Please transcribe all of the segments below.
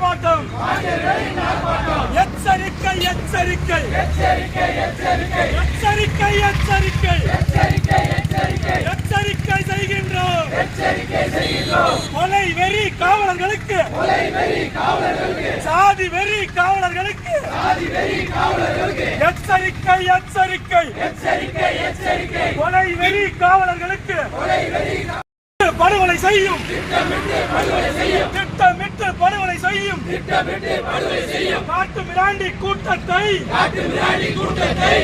ஆர்ப்பாட்டம் ஆங்கிலேயர்களின் ஆர்ப்பாட்டம் எச்சரிக்கை எச்சரிக்கை. எச்சரிக்கை எச்சரிக்கை. எச்சரிக்கை செய்கின்றோம். கொலை வெறி காவலர்களுக்கு. சாதி வெறி காவலர்களுக்கு. எச்சரிக்கை எச்சரிக்கை. கொலை வெறி காவலர்களுக்கு. படுகொலை செய்யும். திட்டமிட்டு செய்யும். காட்டு மிராண்டி கூட்டத்தை.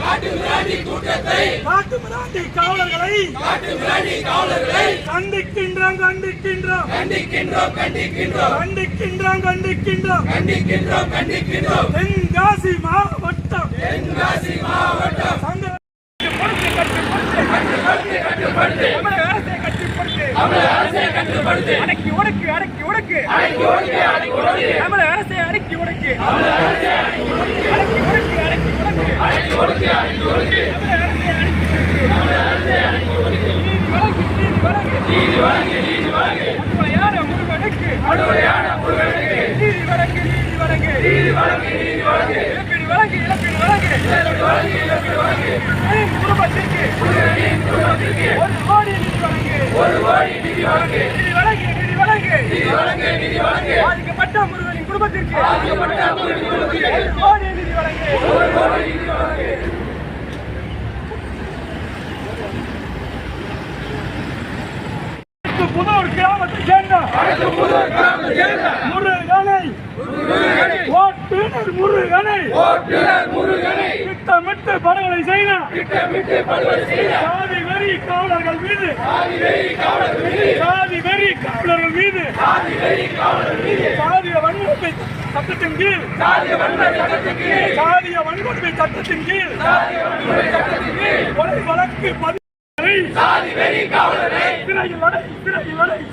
காட்டு மிராண்டி கூட்டத்தை. காட்டு மிராண்டி காவலர்களை. கண்டிக்கின்றோம் கண்டிக்கின்றோம். கண்டிக்கின்றோம் கண்டிக்கின்றோம். தென்காசி மாவட்டம். சங்க தமிழக அரசை கட்டுப்படுத்து. அடக்கி ஒடுக்கு, அடக்கி ஒடுக்கு. அரசை அடக்கி ஒடுக்கு. அடக்கி ஒடுக்கு, அடக்கி ஒடுக்கு. தமிழக அரசை அடக்கி ஒடுக்கு. நீதி வழங்கு, நீதி வழங்கு. அடிப்படையான முருகனுக்கு. நீதி வழங்கு, நீதி வழங்கு. இழப்பீடு வழங்கு, இழப்பீடு வழங்கு. என் குடும்பத்திற்கு ஒரு கோடி நிதி வழங்கு. நிதி வழங்கு, நிதி வழங்கு. பாதிக்கப்பட்ட முருகனின் குடும்பத்திற்கு ஒரு கோடி நிதி வழங்கு. புதூர் கிராமத்தை சேர்ந்த முருகனை ஓட்டுநர் முருகனை திட்டமிட்டு படுகொலை செய்த சாதி வெறி காவலர்கள் மீது. சாதி வெறி காவலர்கள் மீது சாதிய வன்முறை சட்டத்தின் கீழ். சாதிய வன்முறை சட்டத்தின் கீழ். கொலை வழக்கு பதிவு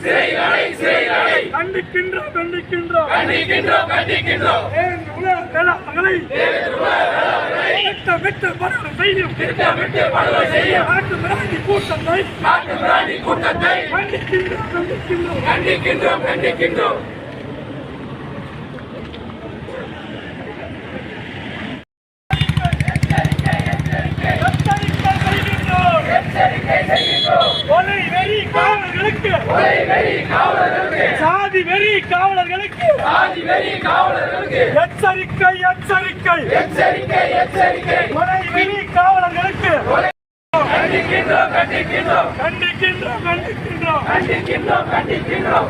சிறையில் அடை, சிறையில் அடை. கண்டிக்கின்றோம் கண்டிக்கின்றோம். ஏன் உலக வேளாண்களை திட்டமிட்டு படுகொலை செய்யும். நாட்டு மிராண்டி கூட்டத்தை கண்டிக்கின்றோம் கண்டிக்கின்றோம் செய்கின்றோம். கொலை வெறி காவலர்களுக்கு சாதி வெறி காவலர்களுக்கு. எச்சரிக்கை எச்சரிக்கை. கொலை வெறி காவலர்களுக்கு. கண்டிக்கின்றோம் கண்டிக்கின்றோம். நீதி வேண்டும் நீதி வேண்டும்